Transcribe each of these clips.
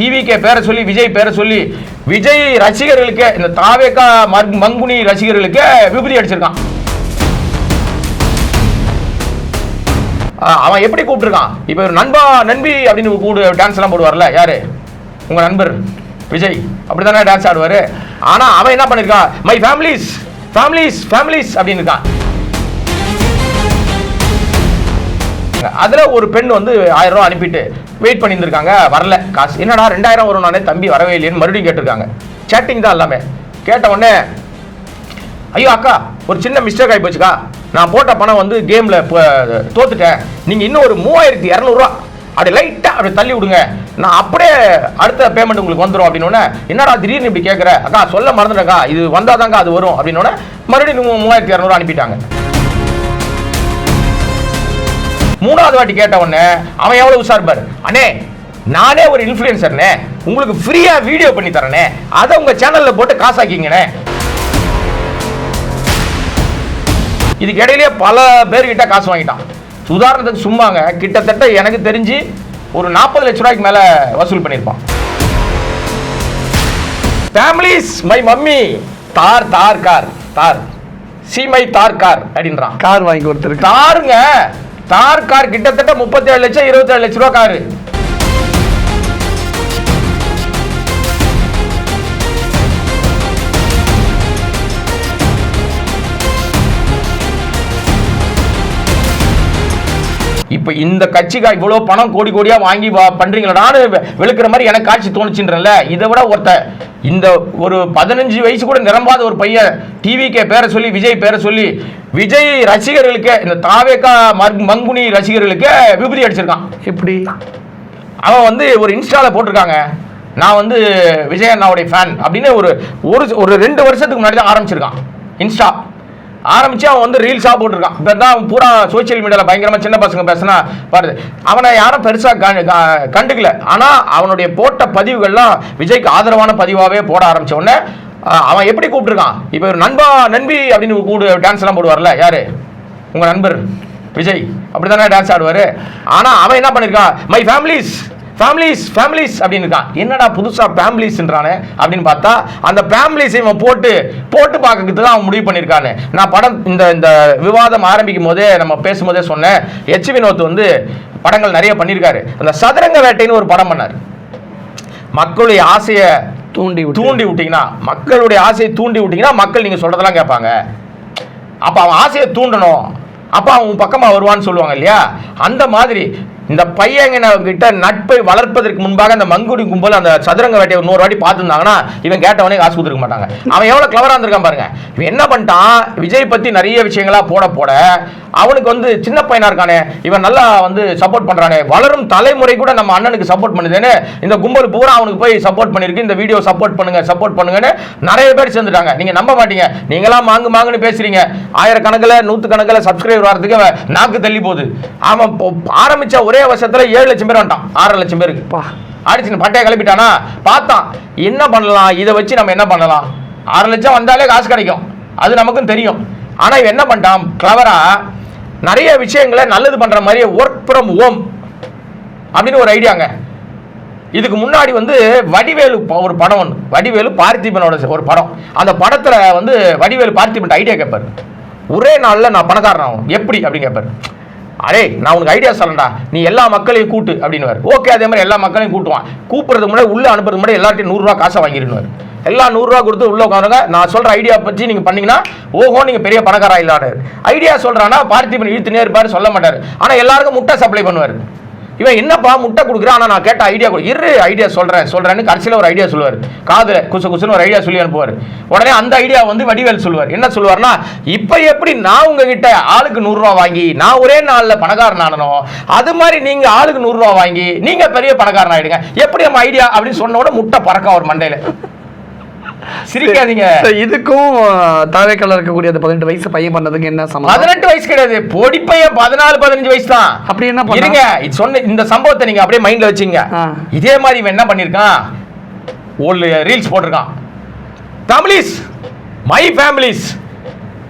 TVK பேரை சொல்லி விஜய் பேரை சொல்லி விஜய் ரசிகர்களுக்கு இந்த தாவேக்கா மங்- மங்குனி ரசிகர்களுக்கு விபூதி அடிச்சிருக்கான். அவன் எப்படி கூப்பிட்டுருக்கான்? இப்போ ஒரு நண்பா நண்பி அப்படின்னு கூடு டான்ஸ் எல்லாம் போடுவார்ல யாரு? உங்கள் நண்பர் விஜய். அப்படி தானே டான்ஸ் ஆடுவார்? ஆனால் அவன் என்ன பண்ணியிருக்கான் மை ஃபேமிலிஸ் ஃபேமிலிஸ் ஃபேமிலிஸ் அப்படின்னு இருக்கான். அதில் ஒரு பெண் வந்து ஆயிரம் ரூபா அனுப்பிட்டு வெயிட் பண்ணியிருந்திருக்காங்க வரல. காசு. என்னடா ரெண்டாயிரம் வரும் நானே தம்பி வரவே இல்லையேன்னு மறுபடியும் கேட்டிருக்காங்க. சேட்டிங் தான் எல்லாமே. கேட்ட உடனே ஐயோ அக்கா ஒரு சின்ன மிஸ்டேக் ஆகி போச்சுக்கா. நான் போட்ட பணம் வந்து கேமில் தோத்துட்டேன். நீங்கள் இன்னும் ஒரு மூவாயிரத்தி இரநூறுவா. அப்படி லைட்டாக அப்படி தள்ளி விடுங்க. நான் அப்படியே அடுத்த பேமெண்ட் உங்களுக்கு வந்துடும் அப்படின்னோடனே என்னடா திடீர்னு இப்படி கேட்குற அக்கா சொல்ல மறந்துட்டேக்கா இது வந்தால் தாங்க அது வரும். அப்படின்னோடனே மறுபடியும் மூவாயிரத்தி இரநூறுவா அனுப்பிட்டாங்க. மூணாவது வாட்டி கேட்ட உடனே அவன் எவ்வளவு விசாரிப்பாரு அண்ணே நானே ஒரு இன்ஃப்ளூயன்சர்னே உங்களுக்கு ஃப்ரீயா வீடியோ பண்ணி தரேனே அதை உங்க சேனல்ல போட்டு காசாக்கிங்கண்ணே. இதுக்கு இடையிலேயே பல பேர்கிட்ட காசு வாங்கிட்டான். உதாரணத்துக்கு சும்மாங்க கிட்டத்தட்ட எனக்கு தெரிஞ்சு ஒரு நாற்பது லட்ச ரூபாய்க்கு மேல வசூல் பண்ணியிருப்பான். Families my mummy Thar Thar car Thar. See my Thar car அப்படின்றான். கார் வாங்கி கொடுத்துருக்கு காருங்க தார் கார் கிட்டத்தட்ட முப்பத்தேழு லட்சம் இருபத்தேழு லட்ச ரூபா காரு. இப்ப இந்த கட்சிக்கா இவ்வளவு பணம் கோடி கோடியா வாங்கி வெ- வெளுக்கிற மாதிரி எனக்கு காட்சி தோணுச்சுன்றல இதை விட ஒருத்த இந்த ஒரு பதினஞ்சு வயசு கூட நிரம்பாத ஒரு பையன் டிவிகே பேரை சொல்லி விஜய் பேரை சொல்லி விஜய் ரசிகர்களுக்கு இந்த தாவேக்கா மங்- மங்குனி ரசிகர்களுக்கு விபூதி அடிச்சிருக்கான். எப்படி? அவன் வந்து ஒரு இன்ஸ்டால போட்டிருக்காங்க. நான் வந்து விஜய் அண்ணாவுடைய ஃபேன் அப்படின்னு ஒரு ஒரு ரெண்டு வருஷத்துக்கு முன்னாடி தான் ஆரம்பிச்சிருக்கான். இன்ஸ்டா ஆரம்பிச்சு அவன் வந்து ரீல்ஸாக போட்டிருக்கான். இப்போ தான் பூரா சோஷியல் மீடியாவில் பயங்கரமாக சின்ன பசங்க பேசினா பாருது. அவனை யாரும் பெருசாக கண்டுக்கல. ஆனால் அவனுடைய போட்ட பதிவுகள்லாம் விஜய்க்கு ஆதரவான பதிவாகவே போட ஆரம்பிச்ச உடனே அவன் எப்படி கூப்பிட்டுருக்கான்? இப்போ ஒரு நண்பா நண்பி அப்படின்னு கூடு டான்ஸ்லாம் போடுவார்ல யார்? உங்கள் நண்பர் விஜய். அப்படி தானே டான்ஸ் ஆடுவார்? ஆனால் அவன் என்ன பண்ணியிருக்கான் மை ஃபேமிலிஸ் ஃபேமிலிஸ் ஃபேமிலிஸ் அப்படின்னு இருக்கான். என்னடா புதுசா ஃபேமிலிஸ்ன்றானே அப்படின்னு பார்த்தா அந்த ஃபேமிலிஸ் இவன் போட்டு போட்டு பார்க்கறதுக்கு தான் அவன் முடிவு பண்ணியிருக்கானு. நான் படம் இந்த இந்த விவாதம் ஆரம்பிக்கும் போதே நம்ம பேசும்போதே சொன்னேன். எச் வினோத் வந்து படங்கள் நிறைய பண்ணியிருக்காரு. அந்த சதுரங்க வேட்டைன்னு ஒரு படம் பண்ணார். மக்களுடைய ஆசையை தூண்டி தூண்டி விட்டீங்கன்னா மக்களுடைய ஆசையை தூண்டி விட்டீங்கன்னா மக்கள் நீங்க சொல்றதெல்லாம் கேட்பாங்க. அப்ப அவன் ஆசையை தூண்டணும். அப்ப அவன் உன் பக்கமா வருவான்னு சொல்லுவாங்க இல்லையா? அந்த மாதிரி இந்த பையங்க கிட்ட நட்பை வளர்ப்பதற்கு முன்பாக அந்த மங்குடி கும்பல் அந்த சதுரங்க வேட்டையை நூறு வாட்டி பார்த்துருந்தாங்கன்னா இவன் கேட்டவனே காசு கொடுத்துருக்க மாட்டாங்க. அவன் எவ்வளவு கிளவரா இருந்திருக்கான் பாருங்க. இவன் என்ன பண்ணிட்டான்? விஜய் பத்தி நிறைய விஷயங்களா போட போட அவனுக்கு வந்து சின்ன பையனா இருக்கானே இவன் நல்லா வந்து சப்போர்ட் பண்றானே. வளரும் தலைமுறை கூட நம்ம அண்ணனுக்கு சப்போர்ட் பண்ணுதுன்னு இந்த கும்பல் பூரா அவனுக்கு போய் சப்போர்ட் பண்ணிருக்கு இந்த வீடியோ சப்போர்ட் பண்ணுங்க சப்போர்ட் பண்ணுங்கன்னு நிறைய பேர் சேர்ந்துட்டாங்க. நீங்க நம்ப மாட்டீங்க. நீங்களாம் மாங்கு மாங்குன்னு பேசுறீங்க. ஆயிரக்கணக்கில் நூற்றுக்கணக்கில் சப்ஸ்கிரைபர் வரதுக்கு நாக்கு தள்ளி போகுது. அவன் ஆரம்பிச்ச ஒரே வருஷத்துல ஏழு லட்சம் பேர் வந்துட்டான். ஆறு லட்சம் பேருக்கு. அடிச்சு பட்டையை கிளப்பிட்டானா? பார்த்தான். என்ன பண்ணலாம்? இதை வச்சு நம்ம என்ன பண்ணலாம்? ஆறு லட்சம் வந்தாலே காசு கிடைக்கும். அது நமக்கும் தெரியும். ஆனா இவன் என்ன பண்ணிட்டான்? கிளவரா நிறைய விஷயங்களை நல்லது பண்ற மாதிரியே ஒர்க் ஃப்ரம் ஹோம் அப்படின்னு ஒரு ஐடியாங்க இதுக்கு முன்னாடி வந்து வடிவேலு ப- ஒரு படம் ஒன்று வடிவேலு பார்த்திபனோட ஒரு படம். அந்த படத்தில் வந்து வடிவேலு பார்த்திபன் ஐடியா கேட்பாரு ஒரே நாளில் நான் பணக்காரன் ஆகும் எப்படி? அப்படின்னு கேட்பாரு அரே நான் உனக்கு ஐடியா சொல்லண்டா நீ எல்லா மக்களையும் கூட்டு அப்படின்னு ஓகே அதே மாதிரி எல்லா மக்களையும் கூட்டுவான். கூப்பிடுறதுக்கு முன்னாடி உள்ள அனுப்புறது முன்னாடி எல்லார்ட்டையும் நூறுரூவா காசை வாங்கிடுவார் எல்லாம் நூறுரூவா கொடுத்து உள்ள உட்காருங்க நான் சொல்கிற ஐடியா பற்றி நீங்கள் பண்ணீங்கன்னா ஓஹோ நீங்கள் பெரிய பணக்காரா இல்லாடு ஐடியா சொல்கிறான்னா பார்த்திபன் இழுத்துனே இருப்பார் சொல்ல மாட்டார். ஆனால் எல்லாருக்கும் முட்டை சப்ளை பண்ணுவார். இவன் என்னப்பா முட்டை கொடுக்குறான்? ஆனால் நான் கேட்ட ஐடியா கொடு. இரு ஐடியா சொல்கிறேன் சொல்கிறேன்னு கடைசியில் ஒரு ஐடியா சொல்லுவார். காதில் குசு குசுன்னு ஒரு ஐடியா சொல்லி அனுப்புவார். உடனே அந்த ஐடியா வந்து வடிவேல் சொல்லுவார். என்ன சொல்லுவார்னா இப்போ எப்படி நான் உங்ககிட்ட ஆளுக்கு நூறுரூவா வாங்கி நான் ஒரே நாளில் பணக்காரன் ஆனனும் அது மாதிரி நீங்கள் ஆளுக்கு நூறுரூவா வாங்கி நீங்கள் பெரிய பணக்காரன் ஆகிடுங்க எப்படி நம்ம ஐடியா அப்படின்னு சொன்ன முட்டை பறக்க ஒரு மண்டையில். சிரிக்காதீங்க. சரி, இதுக்கும் தாவேக்கல்ல இருக்கக்கூடிய அந்த பதினெட்டு வயசு பையன் பண்ணதுக்கு என்ன சம்பந்தம்? பதினெட்டு வயசு கிடையாது. பொடிப்பையன் பதினாலு பதினஞ்சு வயசு தான். அப்படி என்ன பண்ணா? இருங்க இது சொன்ன இந்த சம்பவத்தை நீங்க அப்படியே மைண்ட்ல வச்சுங்க. இதே மாதிரி இவன் என்ன பண்ணிருக்கான் ஒரு ரீல்ஸ் போட்டிருக்கான். ஃபேமிலிஸ் மை ஃபேமிலிஸ்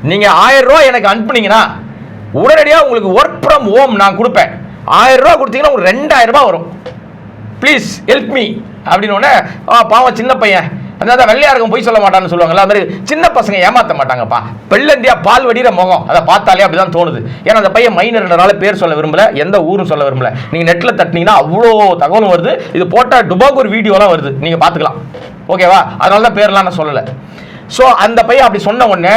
நீங்க ஆயிரம் ரூபாய் எனக்கு அனுப்புனீங்கன்னா உடனடியாக உங்களுக்கு ஒர்க் ஃப்ரம் ஹோம் நான் கொடுப்பேன். ஆயிரம் ரூபாய் கொடுத்தீங்கன்னா உங்களுக்கு ரெண்டாயிரம் ரூபாய் வரும். ப்ளீஸ் ஹெல்ப் மீ அப்படின்னு "ஆ, பாவம் சின்ன பையன். அதாவது வெள்ளையாருக்கும் போய் சொல்ல மாட்டான்னு சொல்லுவாங்கல்ல அது மாதிரி சின்ன பசங்க ஏமாற்ற மாட்டாங்கப்பா. வெள்ளந்தியா பால் வடிகிற முகம். அதை பார்த்தாலே அப்படிதான் தோணுது. ஏன்னா அந்த பையன் மைனர்னால பேர் சொல்ல விரும்பல எந்த ஊரும் சொல்ல விரும்பல. நீங்க நெட்ல தட்டினீங்கன்னா அவ்வளோ தகவலும் வருது. இது போட்டால் டுபாக் ஒரு வீடியோலாம் வருது. நீங்க பார்த்துக்கலாம். ஓகேவா அதனால தான் பேர்லாம் நான் சொல்லலை. ஸோ அந்த பையன் அப்படி சொன்ன உடனே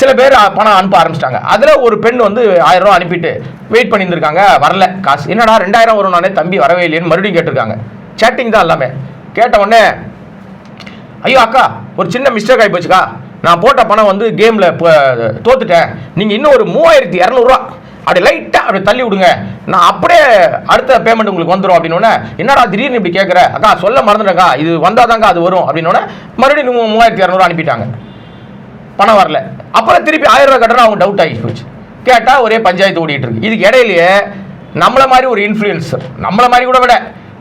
சில பேர் பணம் அனுப்ப ஆரம்பிச்சிட்டாங்க. அதில் ஒரு பெண் வந்து ஆயிரம் ரூபா அனுப்பிட்டு வெயிட் பண்ணியிருந்திருக்காங்க. வரல. காசு. என்னடா ரெண்டாயிரம் வரும் நானே தம்பி வரவே இல்லையேன்னு மறுபடியும் கேட்டிருக்காங்க. சேட்டிங் தான் எல்லாமே. கேட்ட உடனே ஐயோ அக்கா ஒரு சின்ன மிஸ்டேக் ஆகி போச்சுக்கா. நான் போட்ட பணம் வந்து கேமில் தோத்துட்டேன். நீங்கள் இன்னும் ஒரு மூவாயிரத்தி இரநூறுவா. அப்படி லைட்டாக அப்படி தள்ளி விடுங்க. நான் அப்படியே அடுத்த பேமெண்ட் உங்களுக்கு வந்துடும் அப்படின்னோடனே என்னடா திடீர்னு இப்படி கேட்குற அக்கா சொல்ல மறந்துட்டேக்கா இது வந்தாதாங்க அது வரும். அப்படின்னோடனே மறுபடியும் நீங்கள் மூவாயிரத்தி இரநூறுவா அனுப்பிட்டாங்க. பணம் வரல. அப்புறம் திருப்பி ஆயிரம் ரூபாய் கட்டணும் அவங்க டவுட் ஆகி போச்சு. கேட்டால் ஒரே பஞ்சாயத்து ஓடிட்டு இருக்கு. இதுக்கு இடையிலேயே நம்மளை மாதிரி ஒரு இன்ஃப்ளூயன்சர் நம்மளை மாதிரி கூட விட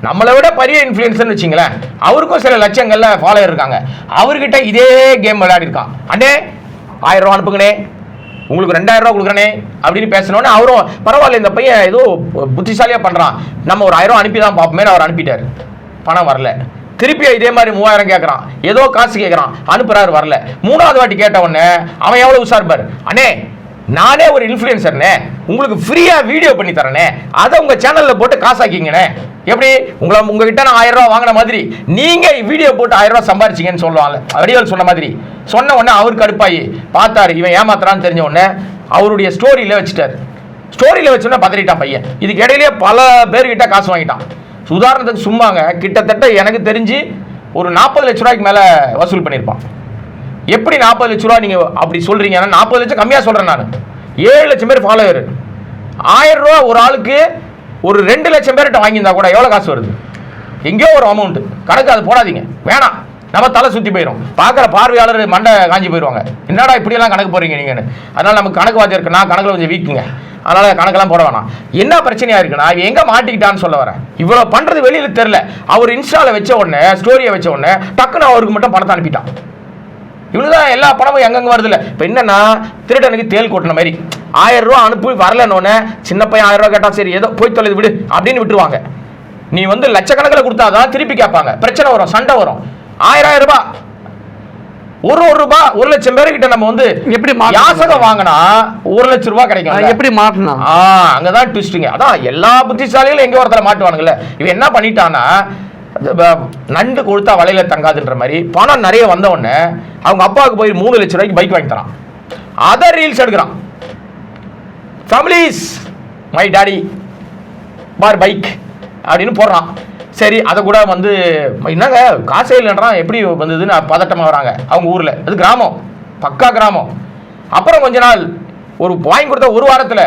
நம்மளை விட பெரிய இன்ஃப்ளூயன்ஸ்னு வச்சிங்களேன் அவருக்கும் சில லட்சங்களில் ஃபாலோயர் இருக்காங்க. அவர்கிட்ட இதே கேம் விளையாடி இருக்கான் அண்ணே ஆயிரம் ரூபா அனுப்புங்கண்ணே. உங்களுக்கு ரெண்டாயிரம் ரூபா கொடுக்குறனே அப்படின்னு பேசினோடனே அவரும் பரவாயில்ல இந்த பையன் ஏதோ புத்திசாலியாக பண்ணுறான் நம்ம ஒரு ஆயிரம் ரூபா அனுப்பி தான் பார்ப்போமே அவர் அனுப்பிட்டார். பணம் வரல. திருப்பி இதே மாதிரி மூவாயிரம் கேட்குறான் ஏதோ காசு கேட்குறான் அனுப்புறாரு வரல. மூணாவது வாட்டி கேட்ட உடனே அவன் எவ்வளோ உசார்பார் அண்ணே நானே ஒரு இன்ஃப்ளூயன்சர்னே உங்களுக்கு ஃப்ரீயாக வீடியோ பண்ணி தரேனே. அதை உங்கள் சேனலில் போட்டு காசாக்கிங்கண்ணே. எப்படி? உங்களை உங்ககிட்ட நான் ஆயிரம் ரூபா வாங்கின மாதிரி. நீங்கள் வீடியோ போட்டு ஆயிரம் ரூபா சம்பாரிச்சிங்கன்னு சொல்லுவாங்க வடிவல் சொன்ன மாதிரி. சொன்ன உடனே அவர் கடுப்பாயி. பார்த்தாரு இவன் ஏமாத்துறான்னு தெரிஞ்ச உடனே அவருடைய ஸ்டோரியில் வச்சுட்டார். ஸ்டோரியில் வச்சோன்னா பதறிட்டான் பையன். இதுக்கு இடையிலேயே பல பேர்கிட்ட காசு வாங்கிட்டான். உதாரணத்துக்கு சும்மாங்க கிட்டத்தட்ட எனக்கு தெரிஞ்சு ஒரு நாற்பது லட்ச ரூபாய்க்கு மேலே வசூல் பண்ணியிருப்பான். எப்படி நாற்பது லட்ச ரூபா நீங்கள் அப்படி சொல்கிறீங்க ஏன்னா நாற்பது லட்சம் கம்மியாக சொல்கிறேன் நான். ஏழு லட்சம் பேர் ஃபாலோவர் ஆயிரம் ரூபா ஒரு ஆளுக்கு ஒரு ரெண்டு லட்சம் பேர்கிட்ட வாங்கியிருந்தா கூட எவ்வளோ காசு வருது? எங்கேயோ ஒரு அமௌண்ட் கணக்கு அது போடாதீங்க. வேணாம். நம்ம தலை சுற்றி போயிடும் பார்க்குற பார்வையாளர் மண்டை காஞ்சி போயிடுவாங்க என்னடா இப்படியெல்லாம் கணக்கு போடுறீங்க நீங்கன்னு. அதனால் நமக்கு கணக்கு வாத்தியம் இருக்கு. நான் கணக்கில் கொஞ்சம் வீக்குங்க. அதனால் கணக்கெல்லாம் போட வேணாம். என்ன பிரச்சனையாக இருக்குன்னா இவன் எங்கே மாட்டிக்கிட்டான்னு சொல்ல வரேன். இவ்வளோ பண்ணுறது வெளியில் தெரில அவர் இன்ஸ்டாவில் வச்ச உடனே ஸ்டோரியை வச்ச உடனே டக்குன்னு அவருக்கு மட்டும் பணத்தை அனுப்பிட்டான். இவ்வளோ தான் எல்லா பணமும் எங்கெங்கே வருதுல்ல. இப்போ என்னன்னா திருடனுக்கு தேல் கொட்டின மாதிரி. ஆயிரம் ரூபா அனுப்பி வரலன்னொன்னே சின்ன பையன் ஆயிரம் ரூபா கேட்டா சரி ஏதோ போய் தொலைது விடு அப்படின்னு விட்டுருவாங்க. நீ வந்து லட்சக்கணக்கில் கொடுத்தாதான் திருப்பி கேட்பாங்க. பிரச்சனை வரும் சண்டை வரும். ஆயிரம் ஆயிரம் ரூபாய். ஒரு ஒரு ரூபாய் ஒரு லட்சம் பேர்கிட்ட நம்ம வந்து எப்படி? யாசகம் வாங்கினா ஒரு லட்சம் ரூபாய் கிடைக்கும் எப்படி மாட்டினா ஆ அங்கதான் ட்விஸ்ட்டுங்க அதான் எல்லா புத்திசாலிகளும் எங்க ஒருத்தர மாட்டுவானுங்கல்ல. இவன் என்ன பண்ணிட்டான்னா நண்டு கொடுத்தா வலையில தங்காதுன்ற மாதிரி பணம் நிறைய வந்த உடனே அவங்க அப்பாவுக்கு போய் மூணு லட்சம் ரூபாய்க்கு பைக் வாங்கி தரான். அதை ரீல்ஸ் எடுக்கிறான். Families my daddy for bike அப்படின்னு போடுறான். சரி அதை கூட வந்து என்னங்க காசே இல்லைன்றான் எப்படி வந்ததுன்னு பதட்டமாக வராங்க. அவங்க ஊரில். அது கிராமம். பக்கா கிராமம். அப்புறம் கொஞ்ச நாள் ஒரு வாங்கி கொடுத்த ஒரு வாரத்தில்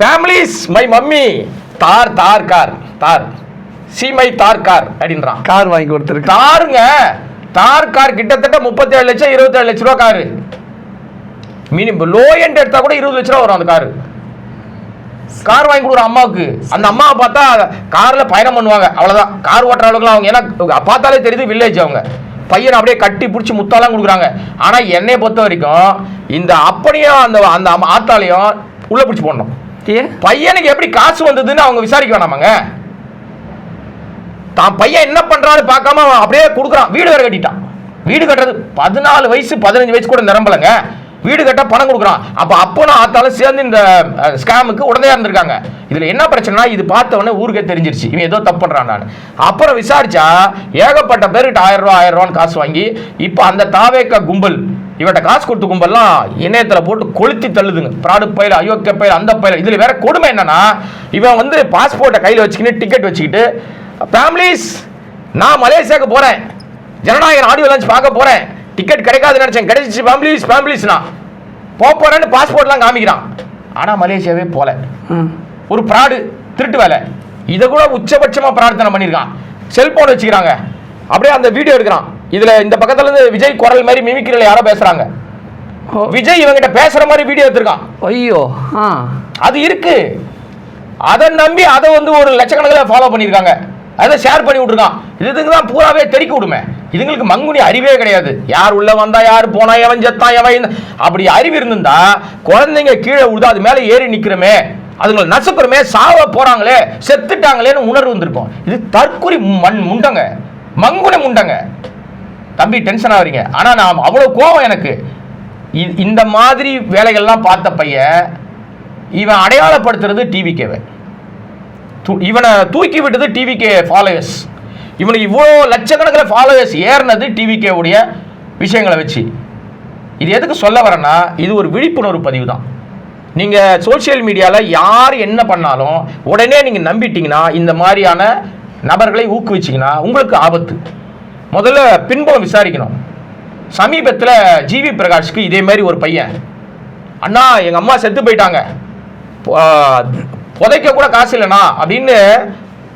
families my mummy Thar Thar car Thar. See my Thar car அப்படின்றான். கார் வாங்கி கொடுத்துருக்கு காருங்க தார் கார் கிட்டத்தட்ட முப்பத்தேழு லட்சம் இருபத்தேழு லட்ச ரூபா காரு. மினிமம் லோ எண்ட் எடுத்தா கூட இருபது லட்ச ரூபா வரும் அந்த காரு. கார் வாங்கி கொடுக்குற அம்மாவுக்கு. அந்த அம்மாவை பார்த்தா கார்ல பயணம் பண்ணுவாங்க. அவ்வளவுதான். கார் ஓட்டுற அளவுக்குலாம் அவங்க ஏன்னா பார்த்தாலே தெரியுது வில்லேஜ் அவங்க. பையனை அப்படியே கட்டி பிடிச்சி முத்தாலாம் கொடுக்குறாங்க. ஆனா என்னை பொறுத்த வரைக்கும் இந்த அப்படியும் அந்த அந்த ஆத்தாலையும் உள்ள பிடிச்சி போடணும். பையனுக்கு எப்படி காசு வந்ததுன்னு அவங்க விசாரிக்க வேணாமாங்க. தான் பையன் என்ன பண்றான்னு பார்க்காம அப்படியே கொடுக்குறான். வீடு வேற கட்டிட்டான். வீடு கட்டுறது பதினாலு வயசு பதினஞ்சு வயசு கூட நிரம்பலங்க. வீடு கட்ட பணம் கொடுக்குறான். அப்போ அப்போ நான் ஆத்தாலும் சேர்ந்து இந்த ஸ்கேமுக்கு உடனே இருந்திருக்காங்க. இதில் என்ன பிரச்சனைனா இது பார்த்தவொடனே ஊருக்கே தெரிஞ்சிருச்சு. இவன் ஏதோ தப்பு பண்ணுறான் நான். அப்புறம் விசாரிச்சா ஏகப்பட்ட பேருக்கு ஆயிரம் ரூபா ஆயிரம் ரூபான்னு காசு வாங்கி இப்போ அந்த தாவேக்க கும்பல் இவட்ட காசு கொடுத்த கும்பல்லாம் இணையத்தில் போட்டு கொளுத்தி தள்ளுதுங்க. பிராடு பயில அயோக்கிய பயில அந்த பயில. இதில் வேற கொடுமை என்னன்னா இவன் வந்து பாஸ்போர்ட்டை கையில் வச்சுக்கிட்டு டிக்கெட் வச்சுக்கிட்டு ஃபேமிலிஸ் நான் மலேசியாவுக்கு போகிறேன் ஜனநாயகன் ஆடியோ லான்ச் பார்க்க போகிறேன் டிக்கெட் கிடைக்காதுன்னு நினைச்சேன். கிடைச்சிச்சு. ஃபேமிலிஸ் ஃபேமிலிஸ்னா போக போறேன்னு பாஸ்போர்ட்லாம் காமிக்கிறான். ஆனா மலேசியாவே போல. ஒரு ப்ராடு திருட்டு வேலை. இதை கூட உச்சபட்சமா பிரார்த்தனை பண்ணியிருக்கான். செல்போன் வச்சுக்கிறாங்க. அப்படியே அந்த வீடியோ எடுக்கிறான். இதுல இந்த பக்கத்துல இருந்து விஜய் குரல் மாதிரி மிமிக்கிரில யாரோ பேசுறாங்க. ஓ, விஜய் இவங்கிட்ட பேசுற மாதிரி வீடியோ எடுத்திருக்கான். ஐயோ. அது இருக்கு. அதை நம்பி அதை வந்து ஒரு லட்சக்கணக்கில் ஃபாலோ பண்ணியிருக்காங்க. அதை ஷேர் பண்ணி விட்டுருக்கான். இதுக்கு தான் பூராவே தெறிக்க விடுமே. இதுங்களுக்கு மங்குனி அறிவே கிடையாது. யார் உள்ள வந்தா யார் போனா எவன் செத்தான் எவன் அப்படி அறிவு இருந்திருந்தா குழந்தைங்க கீழே விழுதா அது மேலே ஏறி நிற்கிறோமே அதுங்களை நசுக்கிறோமே சாவ போறாங்களே செத்துட்டாங்களேன்னு உணர்வு வந்திருக்கும் இது தற்குறி மண் முண்டங்க. மங்குனி முண்டங்க. தம்பி டென்ஷன் ஆகுறீங்க ஆனா நான் அவ்வளோ கோவம் எனக்கு. இந்த மாதிரி வேலைகள்லாம் பார்த்த பையன் இவன் அடையாளப்படுத்துறது டிவிகேவை இவனை தூக்கி விட்டது டிவிகே ஃபாலோயர்ஸ் இவனுக்கு இவ்வளோ லட்சக்கணக்கில் ஃபாலோவர்ஸ் ஏறினது டிவிகே உடைய விஷயங்களை வச்சு. இது எதுக்கு சொல்ல வரேன்னா இது ஒரு விழிப்புணர்வு பதிவு தான். நீங்கள் சோஷியல் மீடியாவில் யார் என்ன பண்ணாலும் உடனே நீங்கள் நம்பிட்டீங்கன்னா இந்த மாதிரியான நபர்களை ஊக்குவிச்சிங்கன்னா உங்களுக்கு ஆபத்து. முதல்ல பின்புலம் விசாரிக்கணும். சமீபத்தில் ஜிவி பிரகாஷ்க்கு இதே மாதிரி ஒரு பையன். அண்ணா எங்கள் அம்மா செத்து போயிட்டாங்க. புதைக்க கூட காசு இல்லைண்ணா அப்படின்னு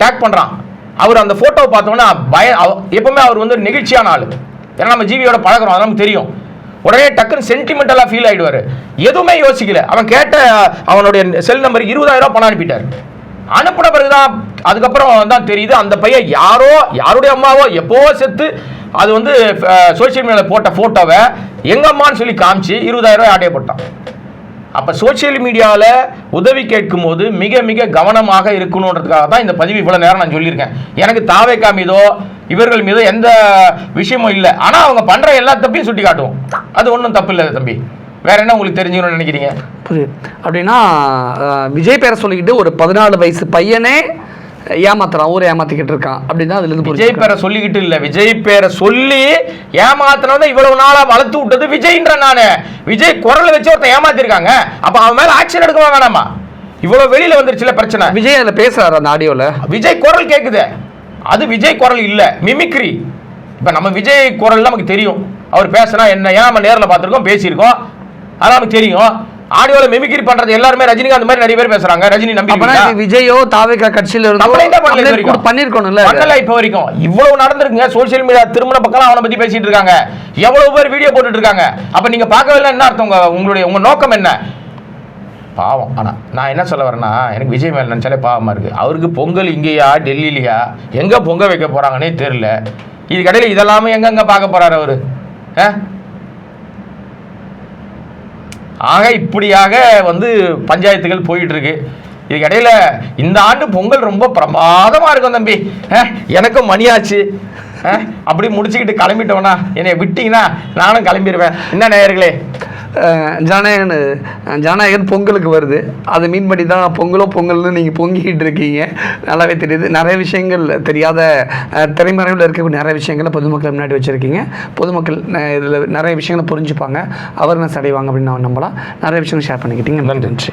டேக் பண்ணுறான் அவர் அந்த ஃபோட்டோவை பார்த்தோம்னா பய அவ- எப்பவுமே அவர் வந்து நெகிழ்ச்சியான ஆள். ஏன்னா நம்ம ஜீவியோட பழகுறோம் அது நமக்கு தெரியும். உடனே டக்குன்னு சென்டிமெண்டலாக ஃபீல் ஆகிடுவார் எதுவுமே யோசிக்கல. அவன் கேட்ட அவனுடைய செல் நம்பருக்கு இருபதாயிரம் ரூபா பணம் அனுப்பிட்டார். அனுப்பின பிறகுதான் அதுக்கப்புறம் தான் தெரியுது அந்த பையன் யாரோ யாருடைய அம்மாவோ எப்போ செத்து அது வந்து சோஷியல் மீடியாவில் போட்ட ஃபோட்டோவை எங்க அம்மான்னு சொல்லி காமிச்சு இருபதாயிரம் ரூபாய் ஆட்டைய போட்டான். அப்போ சோஷியல் மீடியாவில் உதவி கேட்கும் போது மிக மிக கவனமாக இருக்கணுன்றதுக்காக தான் இந்த பதிவு இவ்வளோ நேரம் நான் சொல்லியிருக்கேன். எனக்கு தாவேக்கா மீதோ இவர்கள் மீதோ எந்த விஷயமும் இல்லை. ஆனால் அவங்க பண்ணுற எல்லா தப்பையும் சுட்டி காட்டுவோம் அது ஒன்றும் தப்பு இல்லை தம்பி. வேற என்ன உங்களுக்கு தெரிஞ்சுக்கணும்னு நினைக்கிறீங்க? புரியுது. அப்படின்னா விஜய் பேரை சொல்லிக்கிட்டு ஒரு பதினாலு வயசு பையனே ஏமாத்துறான் ஊரை ஏமாத்திக்கிட்டு இருக்கான். அப்படின்னா அதுல இருந்து விஜய் பேரை சொல்லிக்கிட்டு இல்ல விஜய் பேரை சொல்லி ஏமாத்தினவன் இவ்வளவு நாளா வளர்த்து விட்டது விஜய்ன்ற நானு. விஜய் குரலை வச்சு ஒருத்தன் ஏமாத்திருக்காங்க. அப்ப அவன் மேல ஆக்ஷன் எடுக்கவா வேணாமா? இவ்வளவு வெளியில வந்துருச்சுல பிரச்சனை. விஜய் அதில் பேசுறாரு அந்த ஆடியோவில் விஜய் குரல் கேக்குது. அது விஜய் குரல் இல்ல மிமிக்ரி இப்ப நம்ம விஜய் குரல் நமக்கு தெரியும். அவர் பேசினா என்ன ஏன் நம்ம நேர்ல பார்த்திருக்கோம் பேசியிருக்கோம். அது நமக்கு தெரியும். ஆடியோல மிமிக்ரி பண்றது எல்லாருமே ரஜினிகாந்த் மாதிரி நிறைய பேர் பேசுறாங்க. ரஜினி நம்பி விஜயோ தாவேக்கா கட்சியில இருந்தோ பண்ணிருக்கணும்ல. பண்ணல இப்ப வரைக்கும்? இவ்வளவு நடந்திருக்குங்க. சோஷியல் மீடியா திருமண பக்கம் அவனை பத்தி பேசிட்டு இருக்காங்க. எவ்வளவு பேர் வீடியோ போட்டுட்டு இருக்காங்க. அப்ப நீங்க பார்க்கவே என்ன அர்த்தம்? உங்க உங்களுடைய உங்க நோக்கம் என்ன? பாவம். ஆனா நான் என்ன சொல்ல வரேன்னா எனக்கு விஜய் மேல நினைச்சாலே பாவமா இருக்கு. அவருக்கு பொங்கல் இங்கேயா டெல்லியிலயா? எங்க பொங்க வைக்க போறாங்கன்னே தெரியல. இதுக்கடையில இதெல்லாமே எங்கெங்க பார்க்க போறாரு அவரு? ஆ? ஆக இப்படியாக வந்து பஞ்சாயத்துகள் போயிட்டு இருக்கு இதுக்கிடையில இந்த ஆண்டு பொங்கல் ரொம்ப பிரமாதமா இருக்கும் தம்பி. எனக்கும் மணியாச்சு அப்படி முடிச்சுக்கிட்டு கிளம்பிட்டோம்னா என்னை விட்டீங்கன்னா நானும் கிளம்பிடுவேன் என்ன நேயர்களே? ஜனநாயகன் ஜனநாயகன் பொங்கலுக்கு வருது. அதை மீன் பண்ணி தான். பொங்கலோ பொங்கல்னு நீங்கள் பொங்கிக்கிட்டு இருக்கீங்க. நல்லாவே தெரியுது. நிறைய விஷயங்கள் தெரியாத திரைமறைவில் இருக்கக்கூடிய நிறைய விஷயங்களை பொதுமக்கள் முன்னாடி வச்சுருக்கீங்க. பொதுமக்கள் இதில் நிறைய விஷயங்களை புரிஞ்சுப்பாங்க. அவர்னஸ் அடைவாங்க அப்படின்னு நான் நம்பலாம். நிறைய விஷயங்கள் ஷேர் பண்ணிக்கிட்டீங்க. நன்றி.